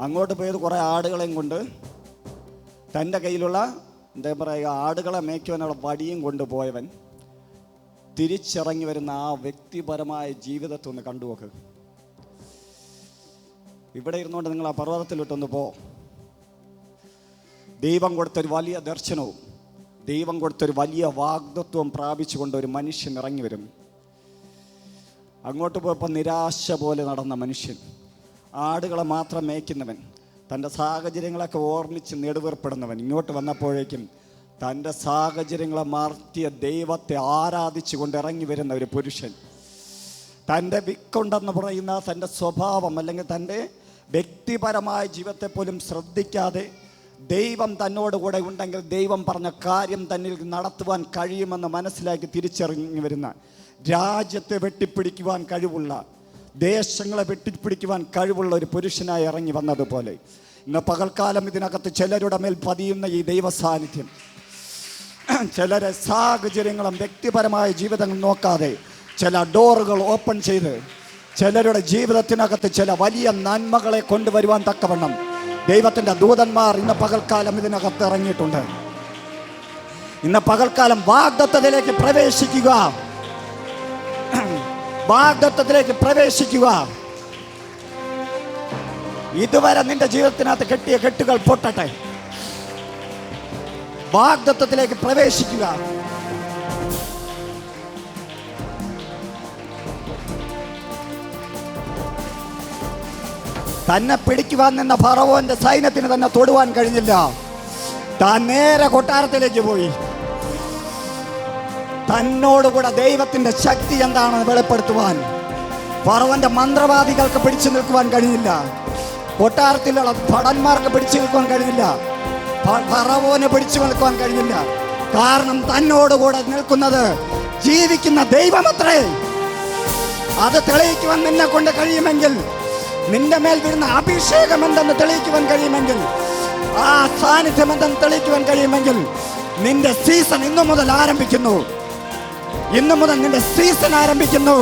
അങ്ങോട്ട് പോയത് കുറേ ആടുകളെയും കൊണ്ട് തന്റെ കയ്യിലുള്ള എന്താ പറയുക ആടുകളെ മേയ്ക്കുവാനുള്ള വടിയും കൊണ്ടുപോയവൻ തിരിച്ചിറങ്ങി വരുന്ന ആ വ്യക്തിപരമായ ജീവിതത്തെ ഒന്ന് കണ്ടുനോക്ക് ഇവിടെ ഇരുന്നുകൊണ്ട് നിങ്ങൾ ആ പർവതത്തിലിട്ടൊന്ന് പോ. ദൈവം കൊടുത്തൊരു വലിയ ദർശനവും ദൈവം കൊടുത്തൊരു വലിയ വാഗ്ദത്വം പ്രാപിച്ചുകൊണ്ട് ഒരു മനുഷ്യൻ ഇറങ്ങി വരും. അങ്ങോട്ട് പോയപ്പോൾ നിരാശ പോലെ നടന്ന മനുഷ്യൻ. ആടുകളെ മാത്രം മേയ്ക്കുന്നവൻ തന്റെ സാഹചര്യങ്ങളൊക്കെ ഓർമ്മിച്ച് നെടുവേർപ്പെടുന്നവൻ ഇങ്ങോട്ട് വന്നപ്പോഴേക്കും തന്റെ സാഹചര്യങ്ങളെ മാർത്തിയ ദൈവത്തെ ആരാധിച്ചു കൊണ്ട് ഇറങ്ങി വരുന്ന ഒരു പുരുഷൻ. തന്റെ വിക്കുണ്ടെന്ന് പറയുന്ന തന്റെ സ്വഭാവം അല്ലെങ്കിൽ തന്റെ വ്യക്തിപരമായ ജീവിതത്തെ പോലും ശ്രദ്ധിക്കാതെ ദൈവം തന്നോട് കൂടെ ഉണ്ടെങ്കിൽ ദൈവം പറഞ്ഞ കാര്യം തന്നിൽ നടത്തുവാൻ കഴിയുമെന്ന് മനസ്സിലാക്കി തിരിച്ചറിഞ്ഞു വരുന്ന രാജ്യത്തെ വെട്ടിപ്പിടിക്കുവാൻ കഴിവുള്ള ദേശങ്ങളെ വെട്ടിപ്പിടിക്കുവാൻ കഴിവുള്ള ഒരു പുരുഷനായി ഇറങ്ങി വന്നതുപോലെ. ഇന്ന് പകൽക്കാലം ഇതിനകത്ത് ചിലരുടെ മേൽ പതിയുന്ന ഈ ദൈവ സാന്നിധ്യം ചിലരെ സാഹചര്യങ്ങളും വ്യക്തിപരമായ ജീവിതങ്ങൾ നോക്കാതെ ചില ഡോറുകൾ ഓപ്പൺ ചെയ്ത് ചിലരുടെ ജീവിതത്തിനകത്ത് ചില വലിയ നന്മകളെ കൊണ്ടുവരുവാൻ തക്കവണ്ണം ദൈവത്തിന്റെ ദൂതന്മാർ ഇന്ന് പകൽക്കാലം ഇതിനകത്ത് ഇറങ്ങിയിട്ടുണ്ട്. ഇന്ന് പകൽക്കാലം വാഗ്ദത്തത്തിലേക്ക് പ്രവേശിക്കുക. വാഗ്ദത്തത്തിലേക്ക് പ്രവേശിക്കുക. ഇതുവരെ നിന്റെ ജീവിതത്തിനകത്ത് കെട്ടിയ കെട്ടുകൾ പൊട്ടട്ടെ. വാഗ്ദത്വത്തിലേക്ക് പ്രവേശിക്കുക. തന്നെ പിടിക്കുവാൻ നിന്ന ഫറവോന്റെ സൈന്യത്തിന് തന്നെ തൊടുവാൻ കഴിഞ്ഞില്ല. താൻ നേരെ കൊട്ടാരത്തിലേക്ക് പോയി. തന്നോടുകൂടെ ദൈവത്തിന്റെ ശക്തി എന്താണെന്ന് വെളിപ്പെടുത്തുവാൻ പറവന്റെ മന്ത്രവാദികൾക്ക് പിടിച്ചു നിൽക്കുവാൻ കഴിഞ്ഞില്ല കൊട്ടാരത്തിലുള്ള ഭടന്മാർക്ക് പിടിച്ചു നിൽക്കുവാൻ കഴിഞ്ഞില്ല പറവോനെ പിടിച്ചു നിൽക്കുവാൻ കഴിഞ്ഞില്ല കാരണം തന്നോടുകൂടെ നിൽക്കുന്നത് ജീവിക്കുന്ന ദൈവമത്രേ. അത് തെളിയിക്കുവാൻ നിന്നെ കൊണ്ട് കഴിയുമെങ്കിൽ നിന്റെ മേൽ വരുന്ന അഭിഷേകം എന്തെന്ന് തെളിയിക്കുവാൻ കഴിയുമെങ്കിൽ ആ സാന്നിധ്യം എന്തെന്ന് തെളിയിക്കുവാൻ കഴിയുമെങ്കിൽ നിന്റെ സീസൺ ഇന്നു മുതൽ ആരംഭിക്കുന്നു. ഇന്നു മുതൽ നിന്റെ സീസൺ ആരംഭിക്കുന്നു.